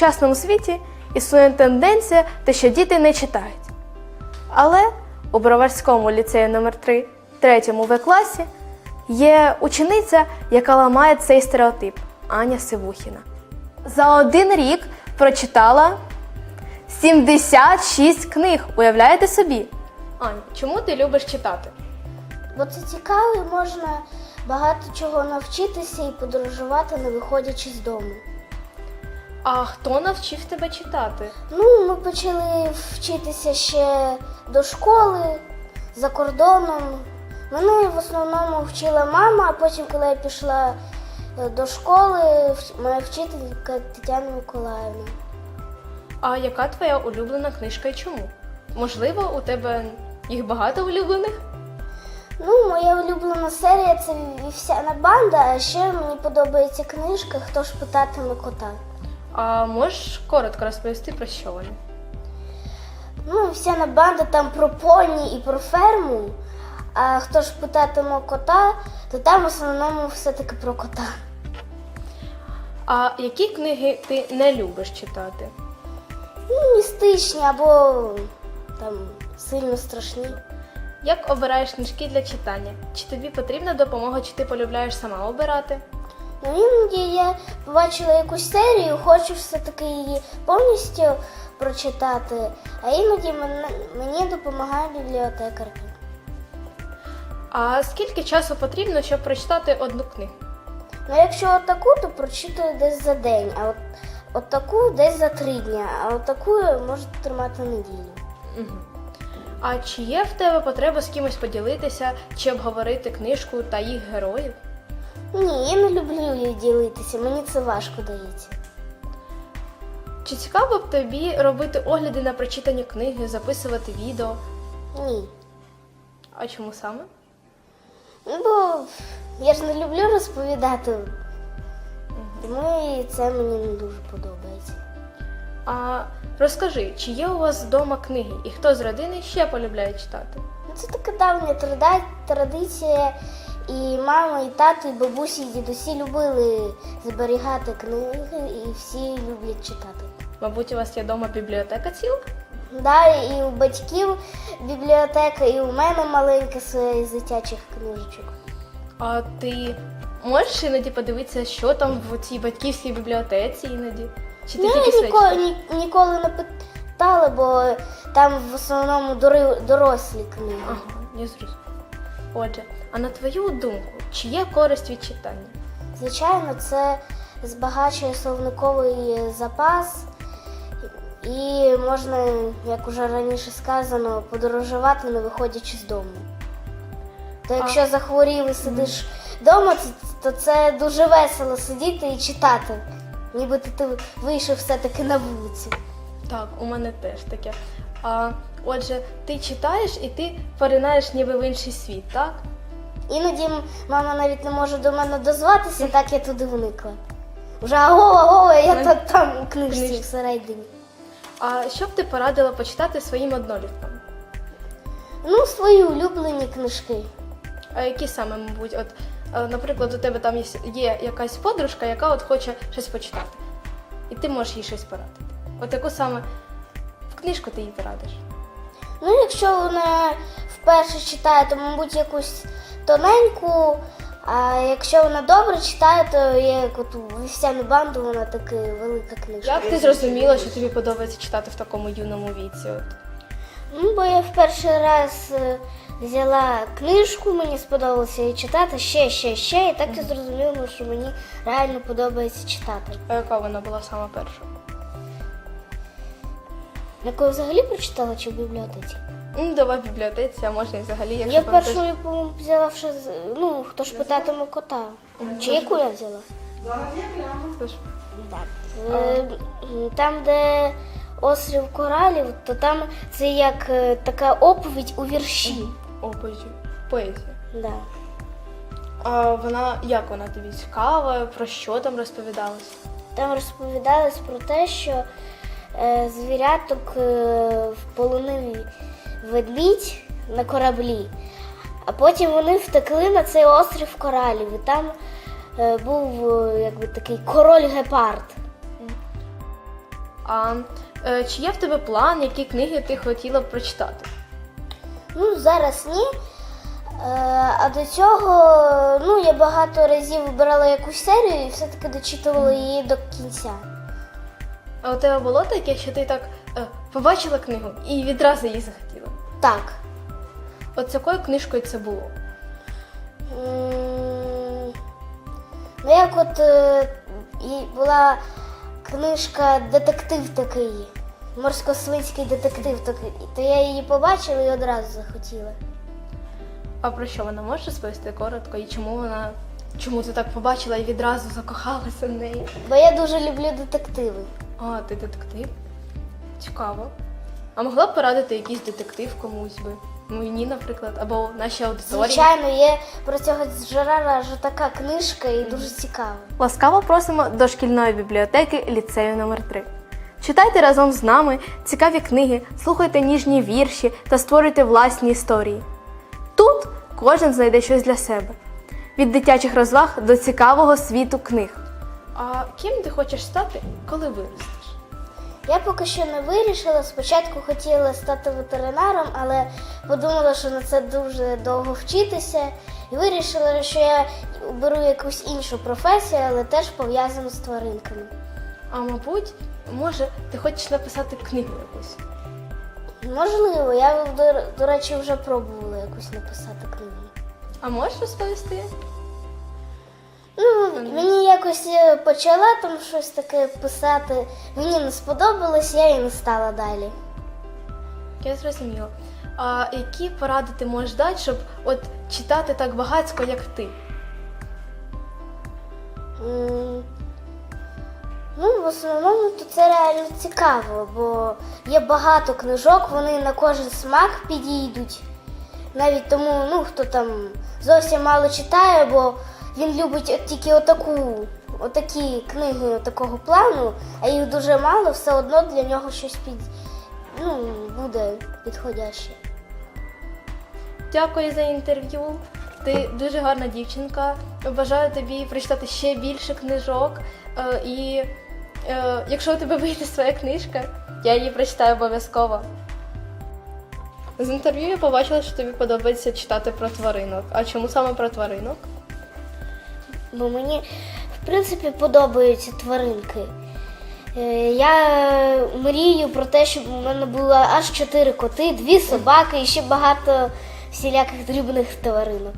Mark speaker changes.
Speaker 1: сучасному світі існує тенденція, те, що діти не читають. Але у Броварському ліцеї номер 3 третьому В класі є учениця, яка ламає цей стереотип Аня Сивухіна. За один рік прочитала 76 книг. Уявляєте собі? Аня, чому ти любиш читати?
Speaker 2: Бо це цікаво і можна багато чого навчитися і подорожувати, не виходячи з дому.
Speaker 1: А хто навчив тебе читати?
Speaker 2: Ну, ми почали вчитися ще до школи за кордоном. Мене в основному вчила мама, а потім, коли я пішла е, до школи, моя вчителька Тетяна Миколаївна.
Speaker 1: А яка твоя улюблена книжка і чому? Можливо, у тебе їх багато улюблених?
Speaker 2: Ну, моя улюблена серія це вівсяна банда, а ще мені подобається книжка Хто ж питатиме кота.
Speaker 1: А можеш коротко розповісти про що вони?
Speaker 2: Ну, вівсяна банда там про поні і про ферму. А хто ж питатиме кота, то там в основному все-таки про кота.
Speaker 1: А які книги ти не любиш читати?
Speaker 2: Ну, містичні або там сильно страшні.
Speaker 1: Як обираєш книжки для читання? Чи тобі потрібна допомога, чи ти полюбляєш сама обирати?
Speaker 2: Ну, іноді я побачила якусь серію, хочу все-таки її повністю прочитати, а іноді мені допомагає бібліотекарка.
Speaker 1: А скільки часу потрібно, щоб прочитати одну книгу?
Speaker 2: Ну, якщо отаку, то прочитаю десь за день, а от, от таку десь за три дні, а от таку можу тримати неділю.
Speaker 1: Угу. А чи є в тебе потреба з кимось поділитися чи обговорити книжку та їх героїв?
Speaker 2: Ні, я не люблю її ділитися, мені це важко дається.
Speaker 1: Чи цікаво б тобі робити огляди на прочитані книги, записувати відео?
Speaker 2: Ні.
Speaker 1: А чому саме?
Speaker 2: Ну, бо я ж не люблю розповідати. Тому і це мені не дуже подобається.
Speaker 1: А розкажи, чи є у вас вдома книги, і хто з родини ще полюбляє читати?
Speaker 2: Ну, Це така давня традиція. І мама, і тато, і бабусі, і дідусі любили зберігати книги, і всі люблять читати.
Speaker 1: Мабуть, у вас є вдома бібліотека ціла?
Speaker 2: Да, і у батьків бібліотека, і у мене маленька своя з дитячих книжечок.
Speaker 1: А ти можеш іноді подивитися, що там в цій батьківській бібліотеці іноді? Чи ти
Speaker 2: Ну,
Speaker 1: тільки
Speaker 2: ніколи, ні, ніколи не питала, бо там в основному дорослі книги.
Speaker 1: Ага, я зрозуміла. Отже, а на твою думку, чи є користь від читання?
Speaker 2: Звичайно, це збагачує словниковий запас, і можна, як уже раніше сказано, подорожувати, не виходячи з дому. То якщо захворів і сидиш вдома, то, то це дуже весело сидіти і читати. Ніби ти, ти вийшов все-таки на вулицю.
Speaker 1: Так, у мене теж таке. А, отже, ти читаєш і ти поринаєш ніби в інший світ, так?
Speaker 2: Іноді мама навіть не може до мене дозватися, так я туди вникла. Вже аго, аго, я тут там у книжці
Speaker 1: книжці.
Speaker 2: всередині.
Speaker 1: А що б ти порадила почитати своїм одноліткам?
Speaker 2: Ну, свої улюблені книжки.
Speaker 1: А які саме, мабуть, от, е, наприклад, у тебе там є, є якась подружка, яка от хоче щось почитати, і ти можеш їй щось порадити. От яку саме в книжку ти їй порадиш?
Speaker 2: Ну, якщо вона вперше читає, то, мабуть, якусь тоненьку. А якщо вона добре читає, то є як от вівсяну банду, вона така велика книжка.
Speaker 1: Як ти зрозуміла, що тобі подобається читати в такому юному віці? От?
Speaker 2: Ну, бо я в перший раз е, взяла книжку, мені сподобалося її читати ще, ще, ще, і так я зрозуміла, що мені реально подобається читати.
Speaker 1: А яка вона була сама перша?
Speaker 2: Яку я взагалі прочитала чи в бібліотеці?
Speaker 1: Ну, давай в бібліотеці, а можна і взагалі, якщо
Speaker 2: Я
Speaker 1: пам'ятаєш.
Speaker 2: першу, по-моєму, взяла вже, з- ну, хто ж питатиме кота. Чи яку я взяла?
Speaker 1: Тож,
Speaker 2: Так. Е, Там, де острів коралів, то там це як е, така оповідь у вірші.
Speaker 1: Оповідь, поезія.
Speaker 2: Да.
Speaker 1: А вона як вона тобі цікава? Про що там розповідалось?
Speaker 2: Там розповідалось про те, що звіряток е, вполонив ведмідь на кораблі, а потім вони втекли на цей острів коралів. І там е, був е, якби такий король гепард.
Speaker 1: А е, чи є в тебе план, які книги ти хотіла б прочитати?
Speaker 2: Ну, зараз ні. Е, А до цього ну, я багато разів вибирала якусь серію і все-таки дочитувала її до кінця.
Speaker 1: А у тебе було таке, що ти так е, побачила книгу і відразу її захотіла?
Speaker 2: Так.
Speaker 1: От з якою книжкою це було?
Speaker 2: М, Ну, як от е, і була книжка Детектив такий, морсько-свинський детектив такий, то я її побачила і одразу захотіла.
Speaker 1: А про що вона може розповісти коротко і чому вона. Чому ти так побачила і відразу закохалася в неї?
Speaker 2: Бо я дуже люблю детективи.
Speaker 1: А, ти детектив? Цікаво. А могла б порадити якийсь детектив комусь би? Мені, наприклад, або нашій аудиторії.
Speaker 2: Звичайно, є про цього Жерара така книжка і дуже цікава.
Speaker 1: Ласкаво просимо до шкільної бібліотеки ліцею номер 3 Читайте разом з нами цікаві книги, слухайте ніжні вірші та створюйте власні історії. Тут кожен знайде щось для себе. Від дитячих розваг до цікавого світу книг. А ким ти хочеш стати, коли виростеш?
Speaker 2: Я поки що не вирішила. Спочатку хотіла стати ветеринаром, але подумала, що на це дуже довго вчитися, і вирішила, що я оберу якусь іншу професію, але теж пов'язану з тваринками.
Speaker 1: А мабуть, може, ти хочеш написати книгу якусь?
Speaker 2: Можливо, я до, до речі вже пробувала якусь написати книгу.
Speaker 1: А можеш розповісти?
Speaker 2: Ну, мені якось почала там щось таке писати. Мені не сподобалось, я і не стала далі.
Speaker 1: Я зрозуміла. А які поради ти можеш дати, щоб от читати так багатько, як ти?
Speaker 2: М, Ну, в основному то це реально цікаво, бо є багато книжок, вони на кожен смак підійдуть. Навіть тому, ну, хто там зовсім мало читає, бо він любить от тільки отаку, отакі книги такого плану, а їх дуже мало, все одно для нього щось під, ну, буде підходяще.
Speaker 1: Дякую за інтерв'ю. Ти дуже гарна дівчинка. Бажаю тобі прочитати ще більше книжок. Е, І е, якщо у тебе вийде своя книжка, я її прочитаю обов'язково. З інтерв'ю я побачила, що тобі подобається читати про тваринок. А чому саме про тваринок?
Speaker 2: бо мені принципі подобаються тваринки. Е, Я мрію про те, щоб у мене було аж чотири коти, дві собаки і ще багато всіляких дрібних тваринок.